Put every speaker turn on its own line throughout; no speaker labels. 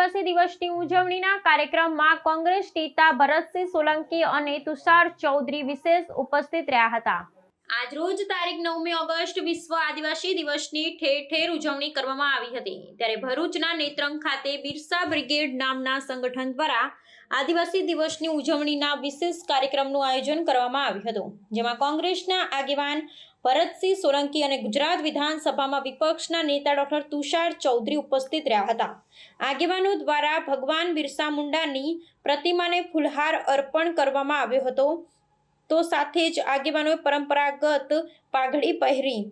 આદિવાસી દિવસની ઉજવણીના કાર્યક્રમમાં કોંગ્રેસ નેતા ભરતસિંહ સોલંકી અને તુષાર ચૌધરી વિશેષ ઉપસ્થિત રહ્યા હતા. આજરોજ તારીખ નવમી ઓગસ્ટ વિશ્વ આદિવાસી દિવસની ઠેર ઠેર ઉજવણી કરવામાં આવી હતી. ત્યારે ભરૂચના નેત્રંગ ખાતે બિરસા બ્રિગેડ નામના સંગઠન દ્વારા આદિવાસી દિવસની ઉજવણીના વિશેષ કાર્યક્રમનું આયોજન કરવામાં આવ્યું હતું. જેમાં કોંગ્રેસના આગેવાન ભરતસિંહ સોલંકી અને ગુજરાત વિધાનસભામાં વિપક્ષના નેતા ડોક્ટર તુષાર ચૌધરી ઉપસ્થિત રહ્યા હતા. આગેવાનો દ્વારા ભગવાન બિરસા મુંડાની પ્રતિમાને ફૂલહાર અર્પણ કરવામાં આવ્યો હતો. તો સાથે જ આગેવાનોએ પરંપરાગત પાઘડી પહેરી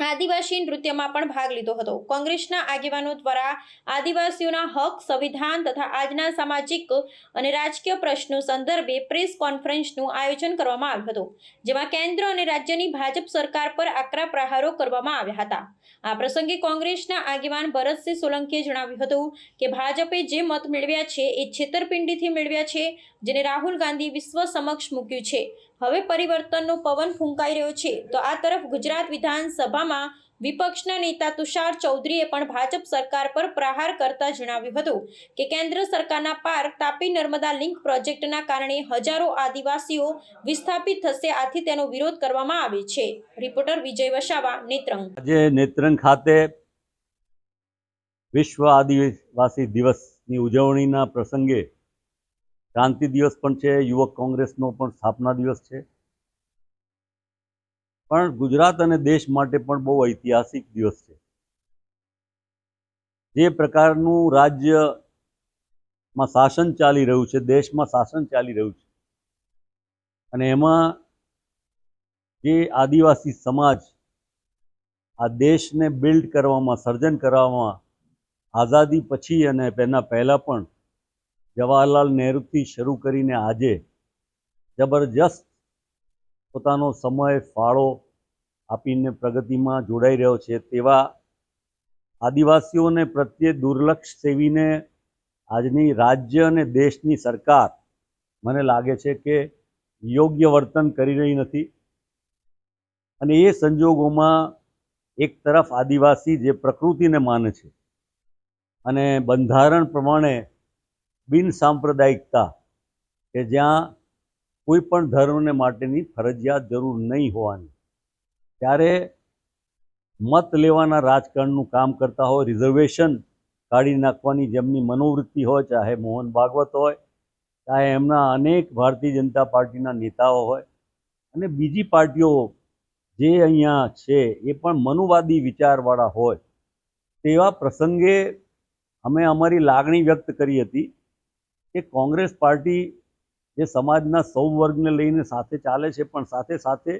આદિવાસી નૃત્યમાં પણ ભાગ લીધો હતો. કોંગ્રેસના આગેવાનો દ્વારા આદિવાસીઓના હક, સંવિધાન તથા આજના સામાજિક અને રાજકીય પ્રશ્નો સંદર્ભે પ્રેસ કોન્ફરન્સનું આયોજન કરવામાં આવ્યું હતું, જેમાં કેન્દ્ર અને રાજ્યની ભાજપ સરકાર પર આકરા પ્રહારો કરવામાં આવ્યા હતા. આ પ્રસંગે કોંગ્રેસના આગેવાન ભરતસિંહ સોલંકીએ જણાવ્યું હતું કે ભાજપે જે મત મેળવ્યા છે એ છેતરપિંડીથી મેળવ્યા છે, જેને રાહુલ ગાંધી વિશ્વ સમક્ષ મૂક્યું છે. હવે પરિવર્તનનો પવન ફૂંકાઈ રહ્યો છે. તો આ તરફ ગુજરાત વિધાનસભામાં વિપક્ષના નેતા તુષાર ચૌધરીએ પણ ભાજપ સરકાર પર પ્રહાર કરતા જણાવ્યું હતું કે કેન્દ્ર સરકારના પાર તાપી નર્મદા લિંક પ્રોજેક્ટના કારણે હજારો આદિવાસીઓ વિસ્થાપિત થશે, આથી તેનો વિરોધ કરવામાં આવે છે. રિપોર્ટર વિજય વસાવા, નેત્રંગ.
આજે નેત્રંગ ખાતે વિશ્વ આદિવાસી દિવસની ઉજવણીના પ્રસંગે ક્રાંતિ દિવસ પણ છે, યુવક કોંગ્રેસનો પણ સ્થાપના દિવસ છે. પણ ગુજરાત અને દેશ માટે પણ બહુ ઐતિહાસિક દિવસ છે. જે પ્રકારનું રાજ્યમાં શાસન ચાલી રહ્યું છે, દેશમાં શાસન ચાલી રહ્યું છે. અને એમાં જે આદિવાસી સમાજ આ દેશને બિલ્ડ કરવામાં, સર્જન કરવામાં આઝાદી પછી અને તેના પહેલાં પણ જવાહરલાલ નહેરુથી શરૂ કરીને આજે જબરજસ્ત પોતાનો સમય, ફાળો આપીને પ્રગતિમાં જોડાઈ રહ્યો છે. તેવા આદિવાસીઓને પ્રત્યે દુર્લક્ષ સેવીને આજની રાજ્ય અને દેશની સરકાર મને લાગે છે કે યોગ્ય વર્તન કરી રહી નથી. અને એ સંજોગોમાં એક તરફ આદિવાસી જે પ્રકૃતિને માને છે અને બંધારણ પ્રમાણે બિન સાંપ્રદાયિકતા કે જ્યાં કોઈ પણ ધર્મને માટેની ફરજિયાત જરૂર નહીં હોવાની. ત્યારે મત લેવાના રાજકારણનું કામ કરતા હોય, રિઝર્વેશન કાઢી નાખવાની જેમની મનોવૃત્તિ હોય, ચાહે મોહન ભાગવત હોય, ચાહે એમના અનેક ભારતીય જનતા પાર્ટીના નેતાઓ હોય અને બીજી પાર્ટીઓ જે અહીંયા છે, એ પણ મનુવાદી વિચારવાળા હોય, તેવા પ્રસંગે અમે અમારી લાગણી વ્યક્ત કરી હતી કે કોંગ્રેસ પાર્ટી જે સમાજના સૌ વર્ગને લઈને સાથે ચાલે છે, પણ સાથે સાથે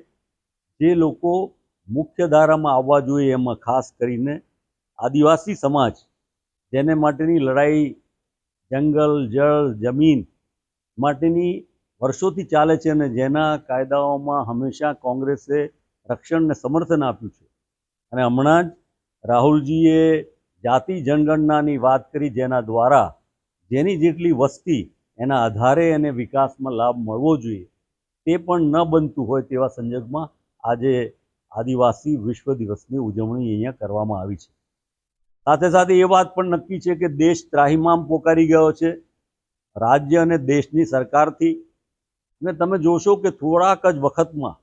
જે લોકો મુખ્ય ધારામાં આવવા જોઈએ એમાં ખાસ કરીને આદિવાસી સમાજ, જેને માટેની લડાઈ, જંગલ, જળ, જમીન માટેની વર્ષોથી ચાલે છે અને જેના કાયદાઓમાં હંમેશા કોંગ્રેસે રક્ષણને સમર્થન આપ્યું છે. અને હમણાં જ રાહુલજીએ જાતિ જનગણનાની વાત કરી જેના દ્વારા જેની જેટલી વસ્તી એના આધારે એને વિકાસમાં લાભ મળવો જોઈએ, તે પણ ન બનતું હોય તેવા સંજોગમાં આજે આદિવાસી વિશ્વ દિવસની ઉજવણી અહીંયા કરવામાં આવી છે. સાથે સાથે એ વાત પણ નક્કી છે કે દેશ ત્રાહિમામ પોકારી ગયો છે. રાજ્ય અને દેશની સરકારથી. અને તમે જોશો કે થોડાક જ વખતમાં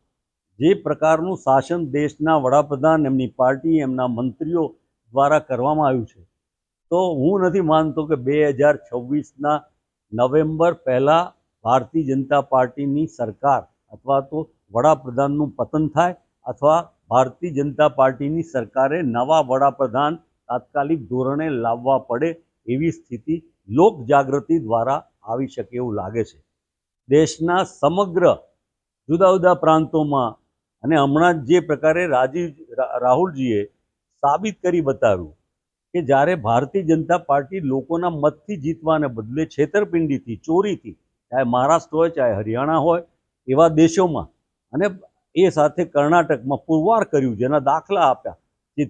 જે પ્રકારનું શાસન દેશના વડાપ્રધાન, એમની પાર્ટી, એમના મંત્રીઓ દ્વારા કરવામાં આવ્યું છે તો હું નથી માનતો કે બે હજાર છવ્વીસના નવેમ્બર પહેલાં ભારતીય જનતા પાર્ટીની સરકાર અથવા તો વડાપ્રધાનનું પતન થાય અથવા ભારતીય જનતા પાર્ટીની સરકારે નવા વડાપ્રધાન તાત્કાલિક ધોરણે લાવવા પડે એવી સ્થિતિ લોક જાગૃતિ દ્વારા આવી શકે એવું લાગે છે. દેશના સમગ્ર જુદા જુદા પ્રાંતોમાં અને હમણાં જ પ્રકારે રાજીવ રાહુલજીએ સાબિત કરી બતાવ્યું કે જ્યારે ભારતીય જનતા પાર્ટી લોકોના મતથી જીતવાને બદલે છેતરપિંડીથી, ચોરીથી, ચાહે મહારાષ્ટ્ર હોય, ચાહે હરિયાણા હોય, એવા દેશોમાં અને એ સાથે કર્ણાટકમાં પુરવાર કર્યું, જેના દાખલા આપ્યા, જે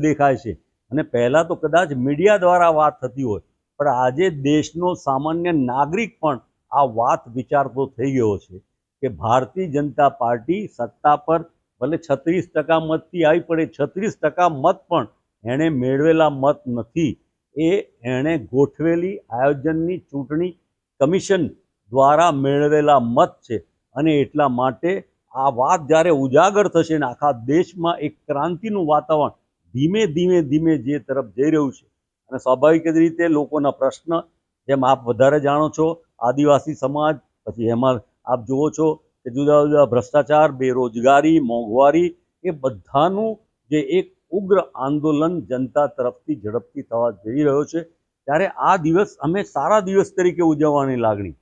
દેખાય છે. અને પહેલાં તો કદાચ મીડિયા દ્વારા વાત થતી હોય, પણ આજે દેશનો સામાન્ય નાગરિક પણ આ વાત વિચારતો થઈ ગયો છે કે ભારતીય જનતા પાર્ટી સત્તા પર ભલે છત્રીસ ટકા મતથી આવી પડે, છત્રીસ ટકા મત પણ એણે મેળવેલા મત નથી. એ એણે ગોઠવેલી આયોજનની ચૂંટણી કમિશન દ્વારા મેળવેલા મત છે અને એટલા માટે આ વાત જ્યારે ઉજાગર થશે ને આખા દેશમાં એક ક્રાંતિનું વાતાવરણ ધીમે ધીમે ધીમે જે તરફ જઈ રહ્યું છે અને સ્વાભાવિક રીતે લોકોના પ્રશ્ન, જેમ આપ વધારે જાણો છો, આદિવાસી સમાજ, પછી એમાં આપ જુઓ છો કે જુદા જુદા ભ્રષ્ટાચાર, બેરોજગારી, મોંઘવારી, એ બધાનું જે એક ઉગ્ર આંદોલન જનતા તરફથી ઝડપથી થવા જઈ રહ્યો છે. ત્યારે આ દિવસ અમે સારા દિવસ તરીકે ઉજવવાની લાગણી,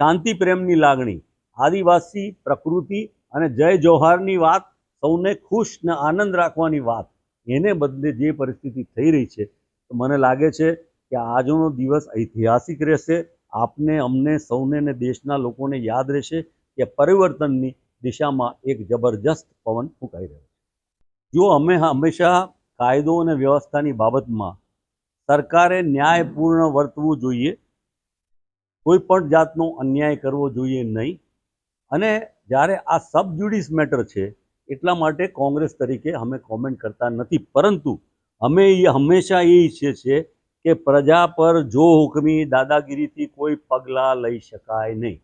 શાંતિ પ્રેમની લાગણી, આદિવાસી પ્રકૃતિ અને જય જોહારની વાત, સૌને ખુશ ને આનંદ રાખવાની વાત, એને બદલે જે પરિસ્થિતિ થઈ રહી છે, તો મને લાગે છે કે આજનો દિવસ ઐતિહાસિક રહેશે. આપને, અમને, સૌને ને દેશના લોકોને યાદ રહેશે કે પરિવર્તનની દિશામાં એક જબરજસ્ત પવન ફૂંકાઈ રહ્યો જો અમે હંમેશા કાયદો અને વ્યવસ્થાની બાબતમાં સરકારે ન્યાયપૂર્ણ વર્તવું જોઈએ, કોઈ પણ જાતનો અન્યાય કરવો જોઈએ નહીં. અને જ્યારે આ સબ જ્યુડિસ મેટર છે, એટલા માટે કોંગ્રેસ તરીકે અમે કોમેન્ટ કરતા નથી. પરંતુ અમે એ હંમેશા એ ઈચ્છીએ છીએ કે પ્રજા પર જો હુકમી દાદાગીરીથી કોઈ પગલાં લઈ શકાય નહીં.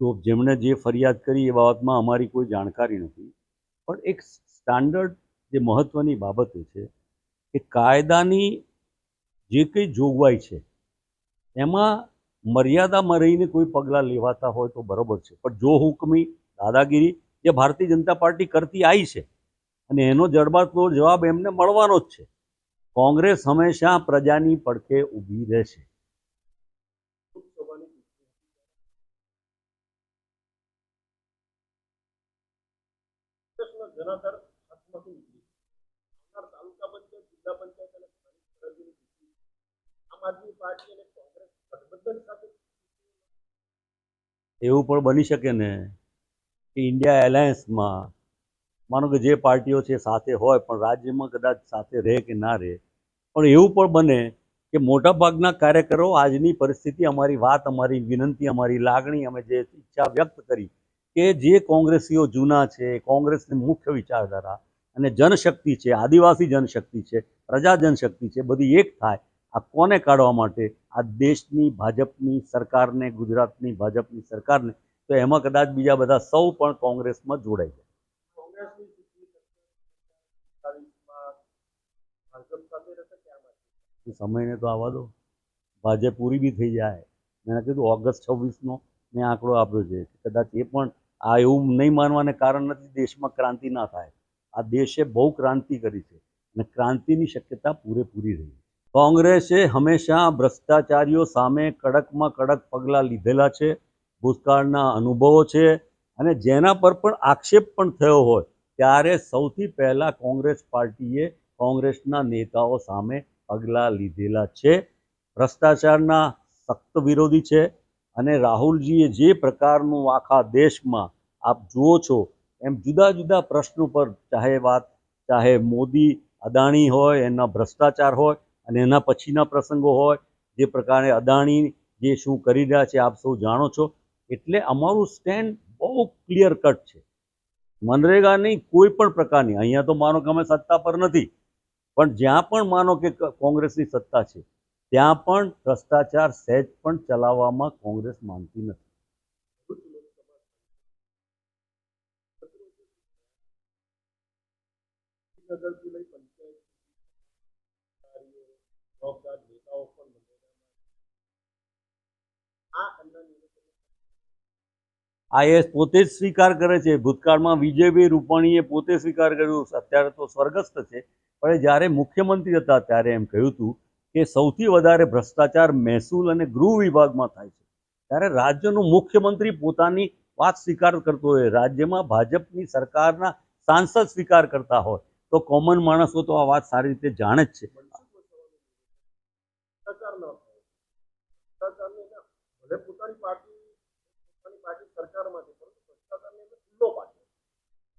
તો જેમણે જે ફરિયાદ કરી એ બાબતમાં અમારી કોઈ જાણકારી નથી. પણ એક સ્ટાન્ડર્ડ જે મહત્ત્વની બાબત છે કે કાયદાની જે કંઈ જોગવાઈ છે, એમાં મર્યાદામાં રહીને કોઈ પગલાં લેવાતા હોય તો બરાબર છે. પણ જો હુકમી દાદાગીરી જે ભારતીય જનતા પાર્ટી કરતી આવી છે અને એનો જડબાતોડ જવાબ એમને મળવાનો જ છે, કોંગ્રેસ હંમેશા પ્રજાની પડખે ઊભી રહેશે.
જનાધાર હાથમાંથી નીકળી તાલુકા પંચાયત, જિલ્લા પંચાયત અને સ્થાનિક સ્વરાજ્યની ચૂંટણી આમ આદમી પાર્ટી અને કોંગ્રેસ ગઠબંધન સાથે
એવું પણ બની શકે ને કે ઇન્ડિયા એલાયન્સમાં, માનો કે જે પાર્ટીઓ છે સાથે હોય, પણ રાજ્યમાં કદાચ સાથે રહે કે ના રહે. પણ એવું પણ બને કે મોટાભાગના કાર્યકરો આજની પરિસ્થિતિ, અમારી વાત, અમારી વિનંતી, અમારી લાગણી, અમે જે ઈચ્છા વ્યક્ત કરી કે જે કોંગ્રેસીઓ જૂના છે કોંગ્રેસની મુખ્ય વિચારધારા અને જનશક્તિ છે આદિવાસી જનશક્તિ છે પ્રજા જનશક્તિ છે બધી એક થાય આ કોને કાઢવા માટે? આ દેશની ભાજપની સરકારને ગુજરાતની ભાજપની સરકારને તો એમાં કદાચ બીજા બધા સૌ પણ કોંગ્રેસમાં જોડાઈ જાય. સમયને તો આવવા દો. ભાજપ પૂરી બી થઈ જાય. મેં કીધું ઓગસ્ટ છવ્વીસનો મેં આંકડો આપ્યો છે. કદાચ એ પણ આ એવું નહીં માનવાને કારણ નથી, દેશમાં ક્રાંતિ ના થાય. આ દેશે બહુ ક્રાંતિ કરી છે અને ક્રાંતિની શક્યતા પૂરેપૂરી રહી કોંગ્રેસે હંમેશા ભ્રષ્ટાચારીઓ સામે કડકમાં કડક પગલાં લીધેલા છે, ભૂતકાળના અનુભવો છે અને જેના પર પણ આક્ષેપ પણ થયો હોય, ત્યારે સૌથી પહેલાં કોંગ્રેસ પાર્ટીએ કોંગ્રેસના નેતાઓ સામે પગલાં લીધેલા છે. ભ્રષ્ટાચારના સખ્ત વિરોધી છે અને રાહુલજીએ જે પ્રકારનું આખા દેશમાં આપ જુઓ છો, એમ જુદા જુદા પ્રશ્નો પર ચાહે વાત, ચાહે મોદી અદાણી હોય, એના ભ્રષ્ટાચાર હોય, અને એના પછીના પ્રસંગો હોય, જે પ્રકારે અદાણી જે શું કરી રહ્યા છે, આપ સૌ જાણો છો. એટલે અમારું સ્ટેન્ડ બહુ ક્લિયર કટ છે. મનરેગાની કોઈ પણ પ્રકારની, અહીંયા તો માનો કે અમે સત્તા પર નથી, પણ જ્યાં પણ માનો કે, કોંગ્રેસની સત્તા છે, ત્યાં પણ ભ્રષ્ટાચાર સહેજ પણ ચલાવવામાં કોંગ્રેસ માનતી નથી.
લઈ પંચાયત જવાબદાર નેતાઓ પણ આ
આઈએસ પોતે જ સ્વીકાર કરે છે. ભૂતકાળમાં વિજયભાઈ રૂપાણીએ પોતે સ્વીકાર કર્યો. અત્યારે તો સ્વર્ગસ્થ છે. પણ જ્યારે મુખ્યમંત્રી હતા ત્યારે એમ કહ્યું હતું કે સૌથી વધારે ભ્રષ્ટાચાર મહેસૂલ અને ગૃહ વિભાગમાં થાય છે. ત્યારે રાજ્યનો મુખ્યમંત્રી પોતાની વાત સ્વીકાર કરતો હોય. રાજ્યમાં ભાજપની સરકારના સાંસદ સ્વીકાર કરતા હોય. તો કોમન માણસો તો આ વાત સારી રીતે જાણે જ છે.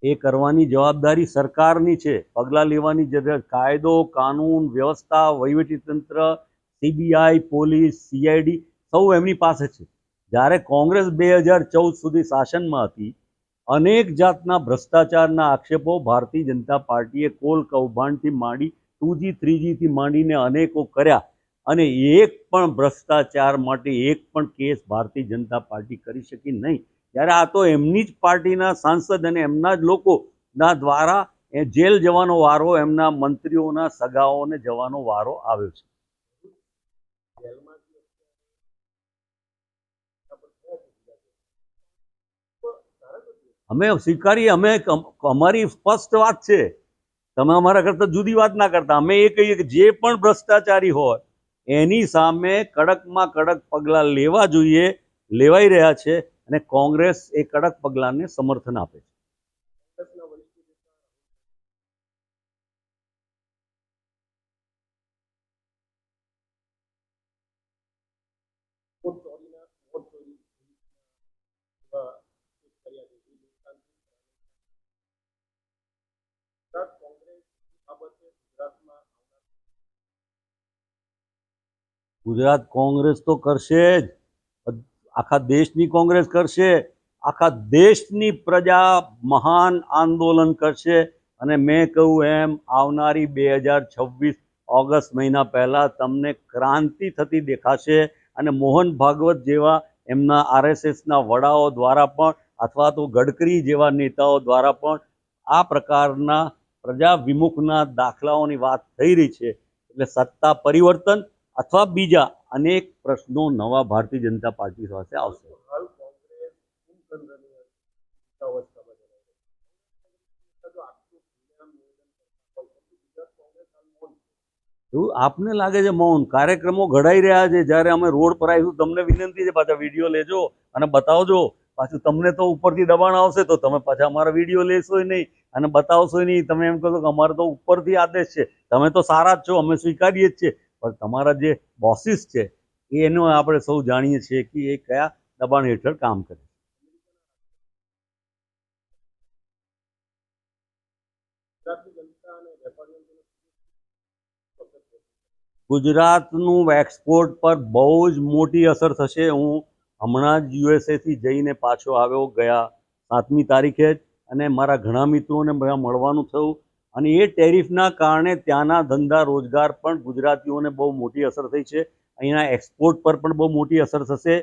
એ કરવાની જવાબદારી સરકારની છે. પગલાં લેવાની જરૂર. કાયદો કાનૂન વ્યવસ્થા વહીવટીતંત્ર સીબીઆઈ પોલીસ સીઆઈડી સૌ એમની પાસે છે. જ્યારે કોંગ્રેસ બે હજાર ચૌદ સુધી શાસનમાં હતી અનેક જાતના ભ્રષ્ટાચારના આક્ષેપો ભારતીય જનતા પાર્ટીએ કોલ કૌભાંડથી માંડી ટુ જી માંડીને અનેકો કર્યા અને એક પણ ભ્રષ્ટાચાર માટે એક પણ કેસ ભારતીય જનતા પાર્ટી કરી શકી નહીં. ત્યારે આ તો એમની જ પાર્ટીના સાંસદ અને એમના જ લોકોના દ્વારા એ જેલ જવાનો વારો, એમના મંત્રીઓના સગાઓને જવાનો વારો આવ્યો છે
જેલમાં જે અત્યારે એના પર થયા છે બીજા કેસ. તો ધારાસભ્ય
અમે સ્વીકારીએ, અમે અમારી સ્પષ્ટ વાત છે. તમે અમારા કરતાં જુદી વાત ના કરતા. અમે એ કહીએ કે જે પણ ભ્રષ્ટાચારી હોય, એની સામે કડકમાં કડક પગલાં લેવા જોઈએ, લેવાઈ રહ્યા છે અને કોંગ્રેસ એ કડક પગલાંને સમર્થન આપે છે
કોંગ્રેસના વરિષ્ઠ નેતા વોટ ચોરીના વોટ ચોરી એવા કેસ કર્યા છે એ નુકસાનથી ગુજરાત કોંગ્રેસ બાબતે ગુજરાતમાં આવનાર
ગુજરાત કોંગ્રેસ તો કરશે જ. આખા દેશની કોંગ્રેસ કરશે. આખા દેશની પ્રજા મહાન આંદોલન કરશે. અને મેં કહ્યું એમ, આવનારી બે હજાર છવ્વીસ ઓગસ્ટ મહિના પહેલાં તમને ક્રાંતિ થતી દેખાશે. અને મોહન ભાગવત જેવા એમના આરએસએસના વડાઓ દ્વારા પણ, અથવા તો ગડકરી જેવા નેતાઓ દ્વારા પણ આ પ્રકારના પ્રજા વિમુખના દાખલાઓની વાત થઈ રહી છે. એટલે સત્તા પરિવર્તન અથવા બીજા અનેક પ્રશ્નો નવા ભારતીય જનતા પાર્ટી પાસે આવશે. એવું આપને લાગે છે મૌન? કાર્યક્રમો ઘડાઈ રહ્યા છે. જ્યારે અમે રોડ પર આવીશું તમને વિનંતી છે પાછા વીડિયો લેજો અને બતાવજો. પાછું તમને તો ઉપરથી દબાણ આવશે તો તમે પાછા અમારા વીડિયો લેશો નહીં. અને બતાવશો નહીં. તમે એમ કહો કે અમારે તો ઉપરથી આદેશ છે. તમે તો સારા જ છો. અમે સ્વીકારીએ જ છીએ. પણ તમારા જે બોસીસ છે, એનો આપણે સૌ જાણીએ છીએ કે એ કયા દબાણ હેઠળ કામ કરે
ગુજરાતનું
એક્સપોર્ટ પર બહુ જ મોટી અસર થશે. હું હમણાં જ યુએસએથી જઈને પાછો આવ્યો, ગયા સાતમી તારીખે જ. અને મારા ઘણા મિત્રોને મળવાનું થયું. અને એ ટેરિફના કારણે ત્યાંના ધંધા રોજગાર પણ ગુજરાતીઓને બહુ મોટી અસર થઈ છે. અહીંના એક્સપોર્ટ પર પણ બહુ મોટી અસર થશે.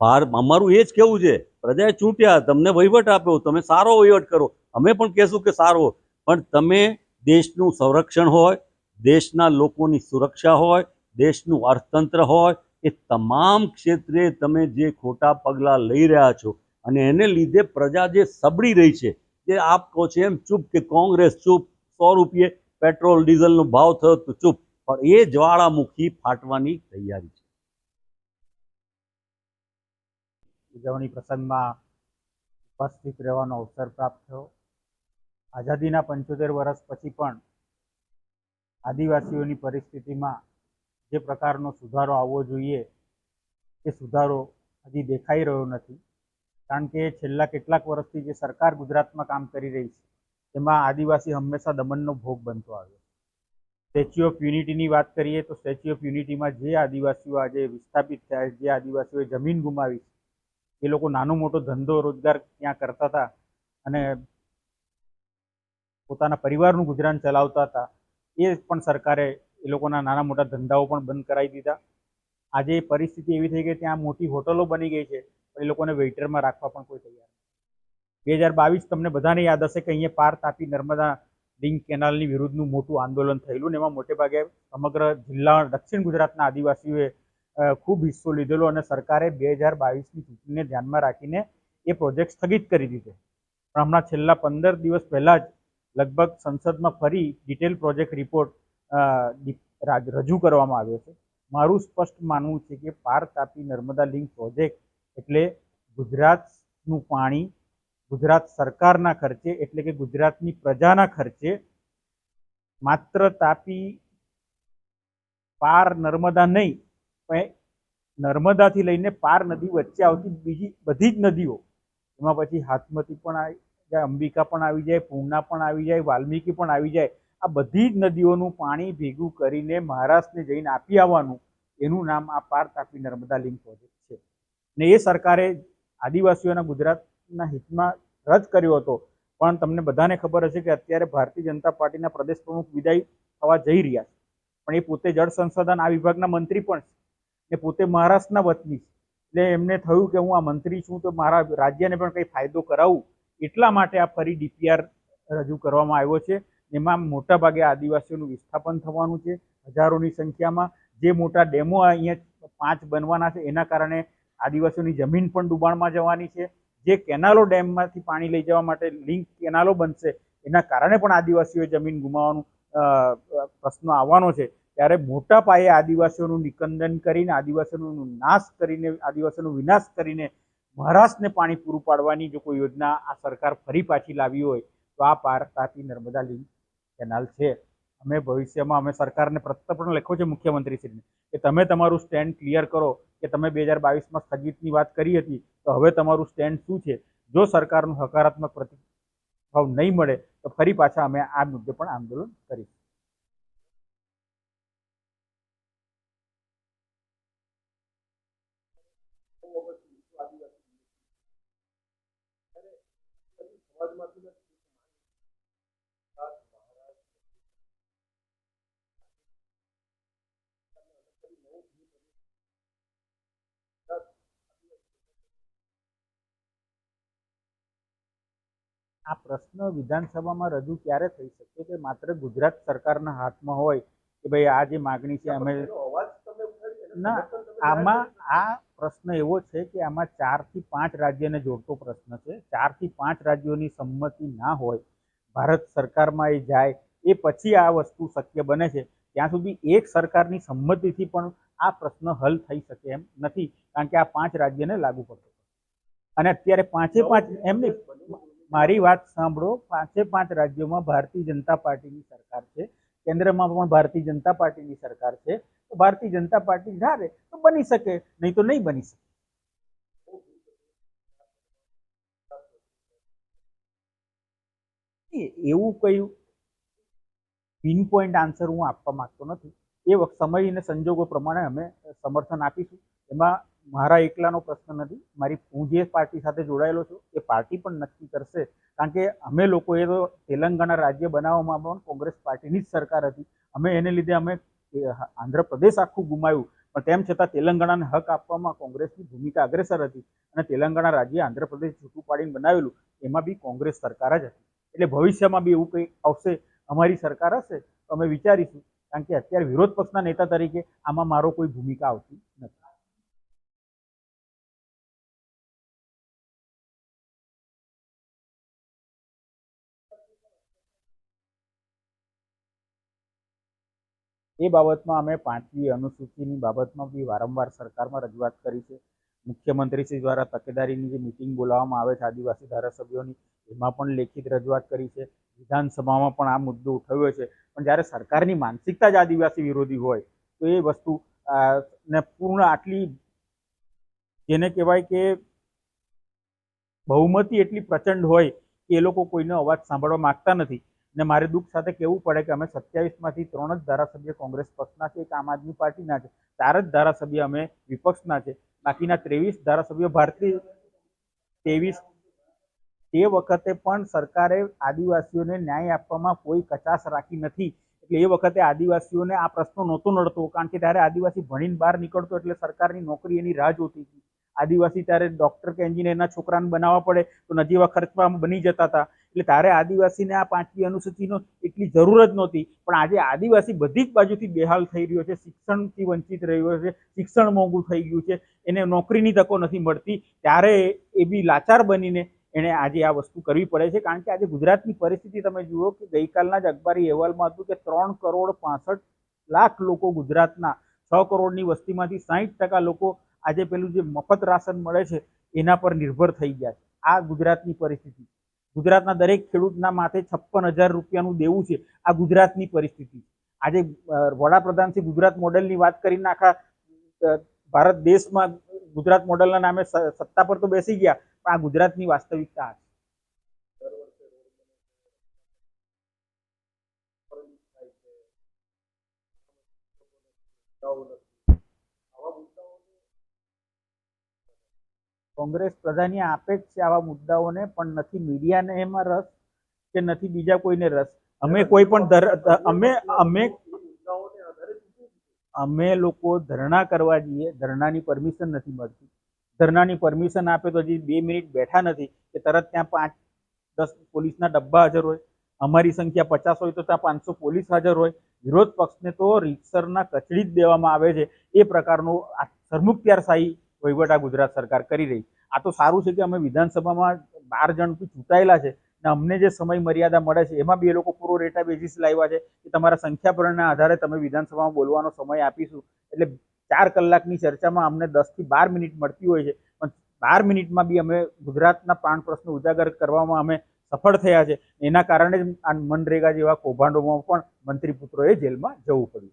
ભાર, અમારું એ જ કહેવું છે. પ્રજાએ ચૂંટ્યા, તમને વહીવટ આપ્યો, તમે સારો વહીવટ કરો. અમે પણ કહેશું કે સારો. પણ તમે દેશનું સંરક્ષણ હોય, દેશના લોકોની સુરક્ષા હોય, દેશનું અર્થતંત્ર હોય, એ તમામ ક્ષેત્રે તમે જે ખોટા પગલાં લઈ રહ્યા છો અને એને લીધે પ્રજા જે સબળી રહી છે જે આપ કહો છો એમ ચૂપ કે કોંગ્રેસ ચૂપ, સો રૂપિયે પેટ્રોલ, ડીઝલનો ભાવ થયો તો ચૂપ. પણ એ જ્વાળામુખી ફાટવાની તૈયારી છે.
ઉજવણી પ્રસંગમાં ઉપસ્થિત રહેવાનો અવસર પ્રાપ્ત થયો. આઝાદીના પંચોતેર વર્ષ પછી પણ આદિવાસીઓની પરિસ્થિતિમાં જે પ્રકારનો સુધારો આવવો જોઈએ, એ સુધારો હજી દેખાઈ રહ્યો નથી. કારણ કે છેલ્લા કેટલાક વર્ષથી જે સરકાર ગુજરાતમાં કામ કરી રહી છે તેમાં આદિવાસી હંમેશા દમનનો ભોગ બનતો આવ્યો. સ્ટેચ્યુ ઓફ યુનિટીની વાત કરીએ તો સ્ટેચ્યુ ઓફ યુનિટીમાં જે આદિવાસીઓ આજે વિસ્થાપિત થયા છે, જે આદિવાસીઓએ જમીન ગુમાવી છે એ લોકો નાનો મોટો ધંધો રોજગાર ત્યાં કરતા હતા અને પોતાના પરિવારનું ગુજરાન ચલાવતા હતા એ પણ સરકારે એ લોકોના નાના મોટા ધંધાઓ પણ બંધ કરાવી દીધા. આજે પરિસ્થિતિ એવી થઈ ગઈ ત્યાં મોટી હોટલો બની ગઈ છે એ લોકોને વેઇટરમાં રાખવા પણ કોઈ તૈયાર નથી. બે હજાર બાવીસ તમને બધાને યાદ હશે કે અહીંયા પાર તાપી નર્મદા લિંક કેનાલની વિરુદ્ધનું મોટું આંદોલન થયેલું ને એમાં મોટેભાગે સમગ્ર જિલ્લા દક્ષિણ ગુજરાતના આદિવાસીઓએ ખૂબ હિસ્સો લીધેલો અને સરકારે બે હજાર બાવીસની ચૂંટણીને ધ્યાનમાં રાખીને એ પ્રોજેક્ટ સ્થગિત કરી દીધો. પણ હમણાં છેલ્લા પંદર દિવસ પહેલાં જ લગભગ સંસદમાં ફરી ડિટેલ પ્રોજેક્ટ રિપોર્ટ રજૂ કરવામાં આવ્યો છે. મારું સ્પષ્ટ માનવું છે કે પાર તાપી નર્મદા લિંક પ્રોજેક્ટ એટલે ગુજરાતનું પાણી, ગુજરાત સરકારના ખર્ચે, એટલે કે ગુજરાતની પ્રજાના ખર્ચે માત્ર તાપી પાર નર્મદા નહીં, પણ નર્મદાથી લઈને પાર નદી વચ્ચે આવતી બીજી બધી જ નદીઓ, એમાં પછી હાથમતી પણ આવી જાય, અંબિકા પણ આવી જાય પૂર્ણા પણ આવી જાય, વાલ્મીકી પણ આવી જાય, આ બધી જ નદીઓનું પાણી ભેગું કરીને મહારાષ્ટ્રને જઈને આપી આવવાનું, એનું નામ આ પાર તાપી નર્મદા લિંક પ્રોજેક્ટ છે. ને એ સરકારે આદિવાસીઓના ગુજરાતના હિતમાં રદ કર્યો હતો. પણ તમને બધાને ખબર હશે કે અત્યારે ભારતીય જનતા પાર્ટીના પ્રદેશ પ્રમુખ વિદાય થવા જઈ રહ્યા છે. પણ એ પોતે જળ સંસાધન આ વિભાગના મંત્રી પણ છે ને પોતે મહારાષ્ટ્રના વતની છે. એટલે એમને થયું કે હું આ મંત્રી છું તો મારા રાજ્યને પણ કંઈ ફાયદો કરાવું. એટલા માટે આ ફરી ડીપીઆર રજૂ કરવામાં આવ્યો છે. એમાં મોટા ભાગે આદિવાસીઓનું વિસ્થાપન થવાનું છે હજારોની સંખ્યામાં. જે મોટા ડેમો અહીંયા પાંચ બનવાના છે એના કારણે આદિવાસીઓની જમીન પણ ડુબાણમાં જવાની છે. જે કેનાલો ડેમમાંથી પાણી લઈ જવા માટે લિંક કેનાલો બનશે, એના કારણે પણ આદિવાસીઓ જમીન ગુમાવવાનું પ્રશ્ન આવવાનો છે. ત્યારે મોટા પાયે આદિવાસીઓનું નિકંદન કરીને, આદિવાસીઓનો નાશ કરીને, આદિવાસીઓનો વિનાશ કરીને મહારાષ્ટ્રને પાણી પૂરું પાડવાની જો કોઈ યોજના આ સરકાર ફરી પાછી લાવી હોય, તો આ પાર તાપી નર્મદા લિંક કેનાલ છે. અમે ભવિષ્યમાં અમે સરકારને પત્ર પણ લખ્યો છે મુખ્યમંત્રીશ્રીને, કે તમે તમારું સ્ટેન્ડ ક્લિયર કરો. કે તમે બે હજાર બાવીસમાં સ્થગિતની વાત કરી હતી, તો હવે તમારું સ્ટેન્ડ શું છે? જો સરકારનું હકારાત્મક પ્રતિભાવ નહીં મળે, તો ફરી પાછા અમે આ મુદ્દે પણ આંદોલન કરીશું. આ પ્રશ્ન વિધાનસભામાં રજૂ ક્યારે થઈ શકે કે માત્ર ગુજરાત સરકારના હાથમાં હોય કે ભાઈ આ જે માગણી છે અમે ના, આમાં આ પ્રશ્ન એવો છે કે આમાં ચારથી પાંચ રાજ્યને જોડતો પ્રશ્ન છે. ચારથી પાંચ રાજ્યોની સંમતિ ના હોય ભારત સરકારમાં એ જાય એ પછી આ વસ્તુ શક્ય બને છે. ત્યાં સુધી એક સરકારની સંમતિથી પણ આ પ્રશ્ન હલ થઈ શકે એમ નથી. કારણ કે આ પાંચ રાજ્યને લાગુ પડતો. અને અત્યારે પાંચે પાંચ એમની મારી વાત સાંભળો, પાંચે પાંચ રાજ્યોમાં ભારતીય જનતા પાર્ટીની સરકાર છે, કેન્દ્રમાં પણ ભારતીય જનતા પાર્ટીની સરકાર છે, તો ભારતીય જનતા પાર્ટી ધારે તો બની શકે, નહીં તો નહીં બની શકે. એવું કયું પિન પોઈન્ટ આન્સર હું આપવા માંગતો નથી. એ સમય અને સંજોગો પ્રમાણે અમે સમર્થન આપીશું. એમાં મારા એકલાનો પ્રશ્ન નથી. મારી હું જે પાર્ટી સાથે જોડાયેલો છું. એ પાર્ટી પણ નક્કી કરશે. કારણ કે અમે લોકોએ તો તેલંગાણા રાજ્ય બનાવવામાં પણ કોંગ્રેસ પાર્ટીની જ સરકાર હતી. અમે એને લીધે અમે આંધ્રપ્રદેશ આખું ગુમાવ્યું. પણ તેમ છતાં તેલંગાણાને હક આપવામાં કોંગ્રેસની ભૂમિકા અગ્રેસર હતી અને તેલંગાણા રાજ્ય આંધ્રપ્રદેશ છૂટું પાડીને બનાવેલું. એમાં બી કોંગ્રેસ સરકાર જ હતી. એટલે ભવિષ્યમાં બી એવું કંઈ આવશે, અમારી સરકાર હશે, તો અમે વિચારીશું. કારણ કે અત્યારે વિરોધ પક્ષના નેતા તરીકે આમાં મારો કોઈ ભૂમિકા આવતી નથી. એ બાબતમાં અમે પાંચમી અનુસૂચિની બાબતમાં બી વારંવાર સરકારમાં રજૂઆત કરી છે. મુખ્યમંત્રીશ્રી દ્વારા તકેદારીની જે મિટિંગ બોલાવવામાં આવે છે આદિવાસી ધારાસભ્યોની, એમાં પણ લેખિત રજૂઆત કરી છે. વિધાનસભામાં પણ આ મુદ્દો ઉઠાવ્યો છે. પણ જ્યારે સરકારની માનસિકતા જ આદિવાસી વિરોધી હોય, તો એ વસ્તુ ને પૂર્ણ આટલી, જેને કહેવાય કે બહુમતી એટલી પ્રચંડ હોય કે એ લોકો કોઈનો અવાજ સાંભળવા માંગતા નથી. ને મારે દુઃખ સાથે કહેવું પડે કે અમે સત્યાવીસમાંથી ત્રણ જ ધારાસભ્ય કોંગ્રેસ પક્ષના છે, એક આમ આદમી પાર્ટીના છે, ચાર જ ધારાસભ્ય અમે વિપક્ષના છે. બાકીના ત્રેવીસ ધારાસભ્યો ભારતીય ત્રેવીસ તે વખતે પણ સરકારે આદિવાસીઓને ન્યાય આપવામાં કોઈ કચાશ રાખી નથી. એટલે એ વખતે આદિવાસીઓને આ પ્રશ્નો નહોતો નડતો, કારણ કે ત્યારે આદિવાસી ભણીને બહાર નીકળતો એટલે સરકારની નોકરી એની રાહ જોતી હતી. આદિવાસી ત્યારે ડોક્ટર કે એન્જિનિયરના છોકરાને બનાવવા પડે, તો નજીવા ખર્ચમાં બની જતા હતા. એટલે તારે આદિવાસીને આ પાંચમી અનુસૂચિનો એટલી જરૂર જ નહોતી. પણ આજે આદિવાસી બધી જ બાજુથી બેહાલ થઈ રહ્યો છે, શિક્ષણથી વંચિત રહ્યો છે, શિક્ષણ મોંઘું થઈ ગયું છે, એને નોકરીની તકો નથી મળતી. ત્યારે એ બી લાચાર બનીને એણે આજે આ વસ્તુ કરવી પડે છે. કારણ કે આજે ગુજરાતની પરિસ્થિતિ તમે જુઓ કે ગઈકાલના જ અખબારી અહેવાલમાં હતું કે ત્રણ કરોડ પાસઠ લાખ લોકો ગુજરાતના, છ કરોડની વસ્તીમાંથી સાહીઠ ટકા લોકો આજે પેલું જે મફત રાશન મળે છે, એના પર નિર્ભર થઈ ગયા છે. આ ગુજરાતની પરિસ્થિતિ. ગુજરાતના દરેક ખેડૂતના માથે છપ્પન હજાર રૂપિયાનું દેવું છે. આ ગુજરાતની પરિસ્થિતિ આજે વડાપ્રધાન શ્રી ગુજરાત મોડેલની વાત કરીને આખા ભારત દેશમાં ગુજરાત મોડેલના નામે સત્તા પર તો બેસી ગયા, પણ આ ગુજરાતની વાસ્તવિકતા છે
દર વર્ષે રોડ બને છે. પરમિટ થાય છે. મુદ્દાઓ નથી. આવા મુદ્દાઓને
કોંગ્રેસ પ્રધાની આપે જ છે આવા મુદ્દાઓને પણ નથી મીડિયાને એમાં રસ કે નથી બીજા કોઈને રસ? અમે કોઈ પણ અમે અમે અમે લોકો ધરણા કરવા જઈએ ધરણાની પરમિશન નથી મળતી. ધરણાની પરમિશન આપે તો હજી બે મિનિટ બેઠા નથી કે તરત ત્યાં પાંચ દસ પોલીસના ડબ્બા હાજર હોય. અમારી સંખ્યા પચાસ હોય તો ત્યાં પાંચસો પોલીસ હાજર હોય. વિરોધ પક્ષને તો રીતસરના કચડી જ દેવામાં આવે છે. એ પ્રકારનું સરમુખત્યારશાહી વહીવટ આ ગુજરાત સરકાર કરી રહી. આ તો સારું છે કે અમે વિધાનસભામાં બાર જણથી ચૂંટાયેલા છે ને અમને જે સમય મર્યાદા મળે છે, એમાં બી એ લોકો પૂરો રેટા બેઝિસ લાવ્યા છે કે તમારા સંખ્યાપરણના આધારે તમે વિધાનસભામાં બોલવાનો સમય આપીશું. એટલે ચાર કલાકની ચર્ચામાં અમને દસથી બાર મિનિટ મળતી હોય છે. પણ બાર મિનિટમાં બી અમે ગુજરાતના પ્રાણ પ્રશ્નો ઉજાગર કરવામાં અમે સફળ થયા છે. એના કારણે જ આ મનરેગા જેવા કૌભાંડોમાં પણ મંત્રીપુત્રોએ જેલમાં જવું પડ્યું.